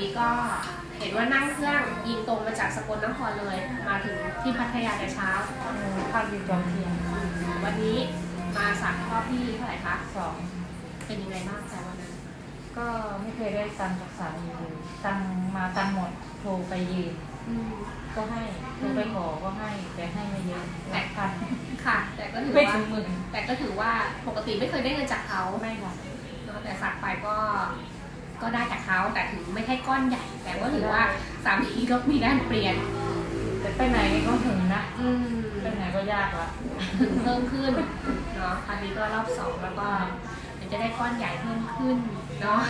นี้ก็เห็นว่านั่งเครื่องยิงตรงมาจากสกลนครเลย มาถึงที่พัทยาแต่เช้าเออภาคอยู่จอมเทียนวันนี้มาสักข้อพี่เท่าไหร่คะสองเป็นยังไงบ้างแต่วันนั้น ก็ไม่เคยได้ตังค์จากสามีเลยตังค์มาตังค์หมดโทรไปยืมอืม ก็ให้โทรไปขอก็ให้ แต่ให้ไม่เยอะหลักพันค่ะ แต่ก็ถือไม่ว่าถึงหมื่นแต่ก็ถือว่าปกติไม่เคยได้เงินจากเขาไม่ค่ะเนอะแต่สักไปก็ ก็ได้จากเขาแต่ถึงไม่ใช่ก้อนใหญ่ แต่ก็ถือว่าสามีก็มีด้านเปลี่ยนแต่ไปไหนก็ถึงนะอืมไปไหนก็ยากละถึงเพิ่มขึ้นเนาะครั้งนี้ก็รอบสองแล้วก็เดี๋ยวจะได้ก้อนใหญ่เพิ่มขึ้นเนาะ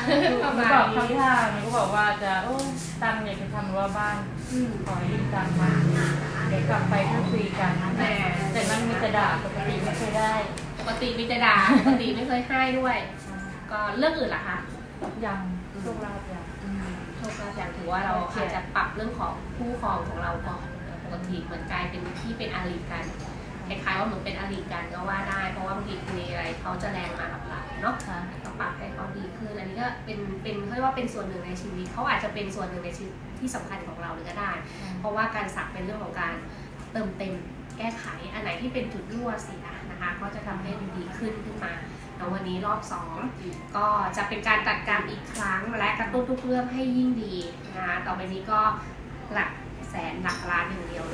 ประหนูมาณบอกนี้เขาท่าหนูก็บอกว่าจะโอ้ตังค์อยากจะทำรั้วบ้านอืม ขอยืมตังค์มาเดี๋ยวกลับไปก็คุยกันแหมแต่มันมีแต่ด่าปกติไม่เคยได้ปกติมีแต่ด่าปกติไม่เคยให้ด้วย ก็เรื่องอื่นล่ะคะ ยังโชคลาภยังโชคลาภอย่างถือว่าเราอาจจะปรับเรื่องของคู่ครองของเราก่อนปกติเหมือนกลายเป็นที่เป็นอาลีกันคล้ายๆว่าเหมือนเป็นอาลีกันก็ว่าได้ เพราะว่าบางทีคุยอะไรเขาจะแรงมากับเราเนาะค่ะก็ปรับให้เขาดีขึ้นอันนี้ก็เป็นเป็นเรียกว่าเป็นส่วนหนึ่งในชีวิตเขาอาจจะเป็นส่วนหนึ่งในชีวิตที่สำคัญของเราเลยก็ได้ เพราะว่าการสักเป็นเรื่องของการเติมเต็มแก้ไขอันไหนที่เป็นจุดรั่วเสียนะคะก็จะทำให้ดีขึ้นขึ้นมา แล้ววันนี้รอบสองก็จะเป็นการตัดการอีกครั้ง และกระตุ้นทุกเรื่องให้ยิ่งดีนะคะต่อไปนี้ก็หลักแสนหลักล้านอย่างเดียว